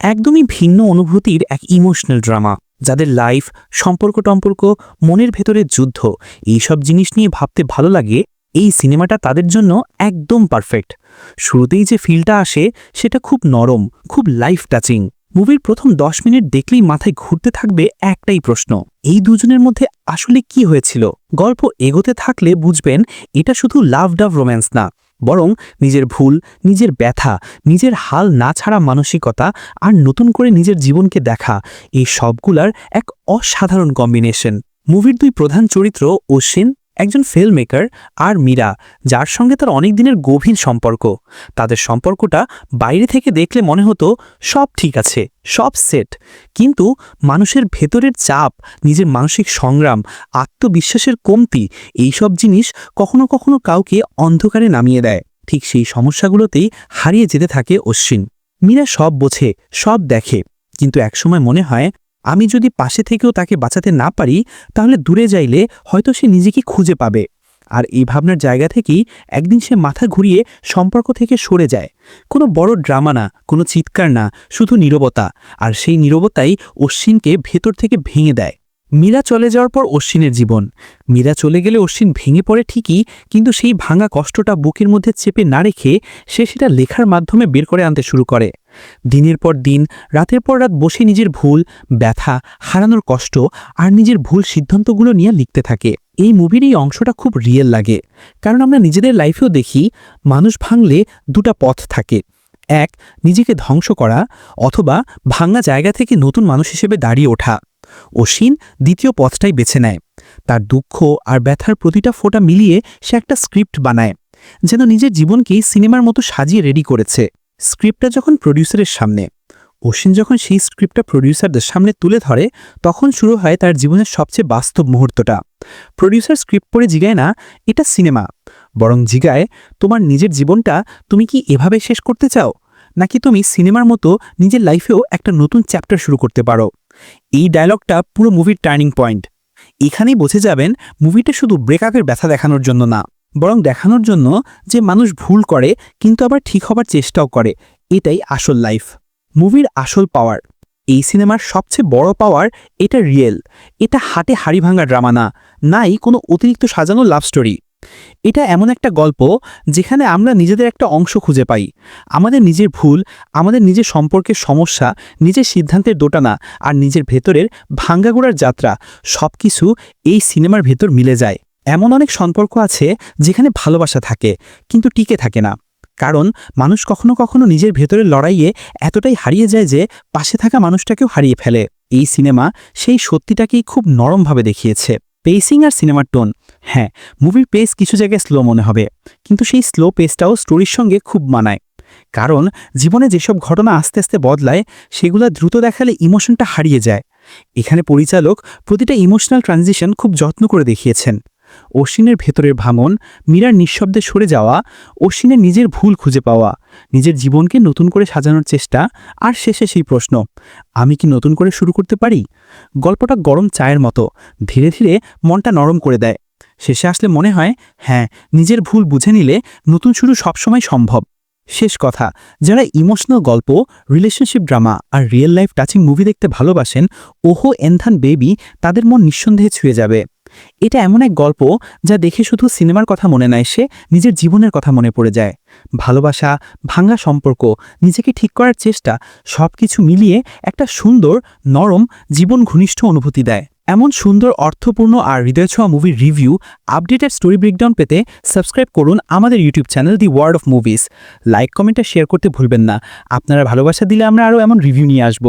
একদমই ভিন্ন অনুভূতির এক ইমোশনাল ড্রামা যাদের লাইফ সম্পর্ক টম্পর্ক, মনের ভেতরের যুদ্ধ, এইসব জিনিস নিয়ে ভাবতে ভালো লাগে, এই সিনেমাটা তাদের জন্য একদম পারফেক্ট শুরুতেই যে ফিলটা আসে, সেটা খুব নরম, খুব লাইফ টাচিং মুভির প্রথম দশ মিনিট দেখলেই মাথায় ঘুরতে থাকবে একটাই প্রশ্ন, এই দুজনের মধ্যে আসলে কি হয়েছিল? গল্প এগোতে থাকলে বুঝবেন, এটা শুধু লাভ ডাভ রোম্যান্স না বরং নিজের ভুল, নিজের ব্যথা, নিজের হাল না ছাড়া মানসিকতা আর নতুন করে নিজের জীবনকে দেখা, এই সবগুলার এক অসাধারণ কম্বিনেশন মুভির দুই প্রধান চরিত্র অশ্বিন একজন ফিল্ম মেকার আর মীরা, যার সঙ্গে তার অনেক দিনের গভীর সম্পর্ক। তাদের সম্পর্কটা বাইরে থেকে দেখলে মনে হতো সব ঠিক আছে, সব সেট কিন্তু মানুষের ভেতরের চাপ, নিজের মানসিক সংগ্রাম, আত্মবিশ্বাসের কমতি, এইসব জিনিস কখনো কখনো কাউকে অন্ধকারে নামিয়ে দেয়। ঠিক সেই সমস্যাগুলোতেই হারিয়ে যেতে থাকে অশ্বিন। মীরা সব বোঝে, সব দেখে। কিন্তু একসময় মনে হয় আমি যদি পাশে থেকেও তাকে বাঁচাতে না পারি, তাহলে দূরে যাইলে হয়তো সে নিজেকে খুঁজে পাবে। আর এই ভাবনার জায়গা থেকেই একদিন সে মাথা ঘুরিয়ে সম্পর্ক থেকে সরে যায়। কোনো বড় ড্রামা না, কোনো চিৎকার না, শুধু নীরবতা। আর সেই নীরবতাই অশ্বিনকে ভেতর থেকে ভেঙে দেয়। মীরা চলে যাওয়ার পর অশ্বিনের জীবন। মীরা চলে গেলে অশ্বিন ভেঙে পড়ে ঠিকই, কিন্তু সেই ভাঙা কষ্টটা বুকের মধ্যে চেপে না রেখে সে সেটা লেখার মাধ্যমে বের করে আনতে শুরু করে। দিনের পর দিন, রাতের পর রাত বসে নিজের ভুল, ব্যথা, হারানোর কষ্ট আর নিজের ভুল সিদ্ধান্তগুলো নিয়ে লিখতে থাকে। এই মুভির এই অংশটা খুব রিয়েল লাগে। কারণ আমরা নিজেদের লাইফেও দেখি, মানুষ ভাঙলে দুটা পথ থাকে। এক, নিজেকে ধ্বংস করা অথবা ভাঙা জায়গা থেকে নতুন মানুষ হিসেবে দাঁড়িয়ে ওঠা। অসীন দ্বিতীয় পথটাই বেছে নেয়। তার দুঃখ আর ব্যথার প্রতিটা ফোঁটা মিলিয়ে সে একটা স্ক্রিপ্ট বানায়, যেন নিজের জীবনকেই সিনেমার মতো সাজিয়ে রেডি করেছে। স্ক্রিপ্টটা যখন প্রডিউসারের সামনে অসীন যখন সেই স্ক্রিপ্টটা প্রডিউসারদের সামনে তুলে ধরে, তখন শুরু হয় তার জীবনের সবচেয়ে বাস্তব মুহূর্তটা। প্রডিউসার স্ক্রিপ্ট পড়ে জিগায় না, এটা সিনেমা। বরং জিগায়, তোমার নিজের জীবনটা তুমি কি এভাবে শেষ করতে চাও? নাকি তুমি সিনেমার মতো নিজের লাইফেও একটা নতুন চ্যাপ্টার শুরু করতে পারো? এই ডায়লগটা পুরো মুভির টার্নিং পয়েন্ট এখানেই বুঝে যাবেন মুভিটা শুধু ব্রেকআপের ব্যথা দেখানোর জন্য না। বরং দেখানোর জন্য যে মানুষ ভুল করে, কিন্তু আবার ঠিক হবার চেষ্টাও করে। এটাই আসল লাইফ মুভির আসল পাওয়ার এই সিনেমার সবচেয়ে বড় পাওয়ার এটা রিয়েল এটা হাটে হাড়ি ভাঙা ড্রামা না, নাই কোনো অতিরিক্ত সাজানো লাভ স্টোরি এটা এমন একটা গল্প যেখানে আমরা নিজেদের একটা অংশ খুঁজে পাই। আমাদের নিজের ভুল, আমাদের নিজের সম্পর্কের সমস্যা, নিজের সিদ্ধান্তের দোটানা আর নিজের ভেতরের ভাঙ্গাগোড়ার যাত্রা সব কিছু এই সিনেমার ভেতর মিলে যায়। এমন অনেক সম্পর্ক আছে যেখানে ভালোবাসা থাকে, কিন্তু টিকে থাকে না। কারণ মানুষ কখনো কখনো নিজের ভেতরের লড়াইয়ে এতটাই হারিয়ে যায় যে পাশে থাকা মানুষটাকেও হারিয়ে ফেলে। এই সিনেমা সেই সত্যিটাকেই খুব নরমভাবে দেখিয়েছে। পেসিং আর সিনেমার টোন হ্যাঁ মুভির পেস কিছু জায়গায় স্লো মনে হবে, কিন্তু সেই স্লো পেসটাও স্টোরির সঙ্গে খুব মানায়। কারণ জীবনে যেসব ঘটনা আস্তে আস্তে বদলায়, সেগুলো দ্রুত দেখালে ইমোশনটা হারিয়ে যায়। এখানে পরিচালক প্রতিটা ইমোশনাল ট্রানজিশন খুব যত্ন করে দেখিয়েছেন। অশ্বিনের ভেতরের ভাঙন, মীরার নিঃশব্দে সরে যাওয়া, অশ্বিনের নিজের ভুল খুঁজে পাওয়া, নিজের জীবনকে নতুন করে সাজানোর চেষ্টা, আর শেষে সেই প্রশ্ন, আমি কি নতুন করে শুরু করতে পারি? গল্পটা গরম চায়ের মতো, ধীরে ধীরে মনটা নরম করে দেয়। শেষে আসলে মনে হয় হ্যাঁ নিজের ভুল বুঝে নিলে নতুন শুরু সবসময় সম্ভব। শেষ কথা, যারা ইমোশনাল গল্প, রিলেশনশিপ ড্রামা আর রিয়েল লাইফ টাচিং মুভি দেখতে ভালোবাসেন, ওহো, এনথান বেবি, তাদের মন নিঃসন্দেহে ছুঁয়ে যাবে। এটা এমন এক গল্প যা দেখে শুধু সিনেমার কথা মনে না এসে নিজের জীবনের কথা মনে পড়ে যায়। ভালোবাসা ভাঙ্গা সম্পর্ক, নিজেকে ঠিক করার চেষ্টা সব কিছু মিলিয়ে একটা সুন্দর, নরম, জীবন ঘনিষ্ঠ অনুভূতি দেয়। এমন সুন্দর, অর্থপূর্ণ আর হৃদয়ছোঁয়া মুভির রিভিউ, আপডেটেড স্টোরি ব্রেকডাউন পেতে সাবস্ক্রাইব করুন আমাদের YouTube channel the word of movies. Like, কমেন্টে শেয়ার করতে ভুলবেন না। আপনারা ভালোবাসা দিলে আমরা আরও এমন রিভিউ নিয়ে আসব।